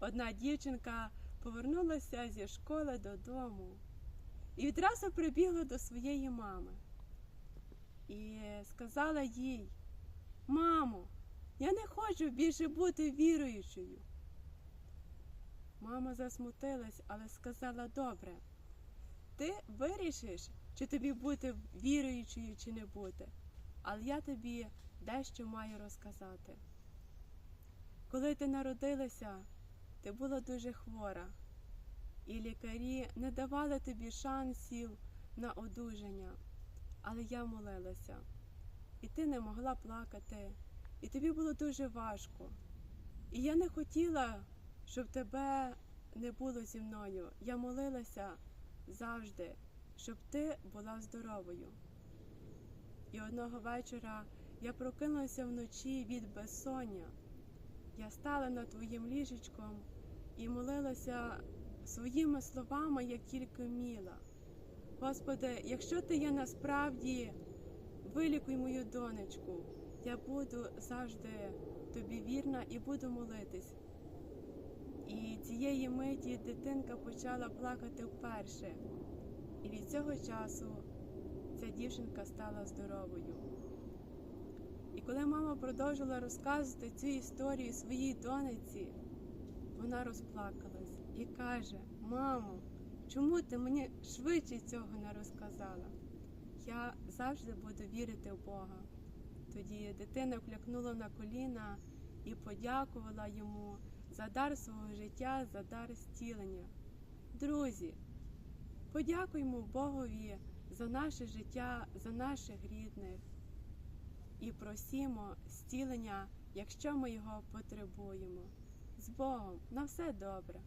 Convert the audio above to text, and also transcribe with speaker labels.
Speaker 1: Одна дівчинка повернулася зі школи додому і відразу прибігла до своєї мами і сказала їй: Мамо, я не хочу більше бути віруючою. Мама засмутилась, але сказала: добре, ти вирішиш, чи тобі бути віруючою, чи не бути. Але я тобі дещо маю розказати. Коли ти народилася, ти була дуже хвора, і лікарі не давали тобі шансів на одужання. Але я молилася, і ти не могла плакати, і тобі було дуже важко. І я не хотіла, щоб тебе не було зі мною. Я молилася завжди, щоб ти була здоровою. І одного вечора я прокинулася вночі від безсоння. Я стала над твоїм ліжечком і молилася своїми словами, як тільки вміла. Господи, якщо ти є насправді, вилікуй мою донечку, я буду завжди тобі вірна і буду молитись. І цієї миті дитинка почала плакати вперше. І від цього часу ця дівчинка стала здоровою. І коли мама продовжила розказувати цю історію своїй донеці, вона розплакалась і каже: Мамо, чому ти мені швидше цього не розказала? Я завжди буду вірити в Бога. Тоді дитина клякнула на коліна і подякувала йому за дар свого життя, за дар зцілення. Друзі, подякуймо Богові за наше життя, за наших рідних і просімо зцілення, якщо ми його потребуємо. З Богом на все добре.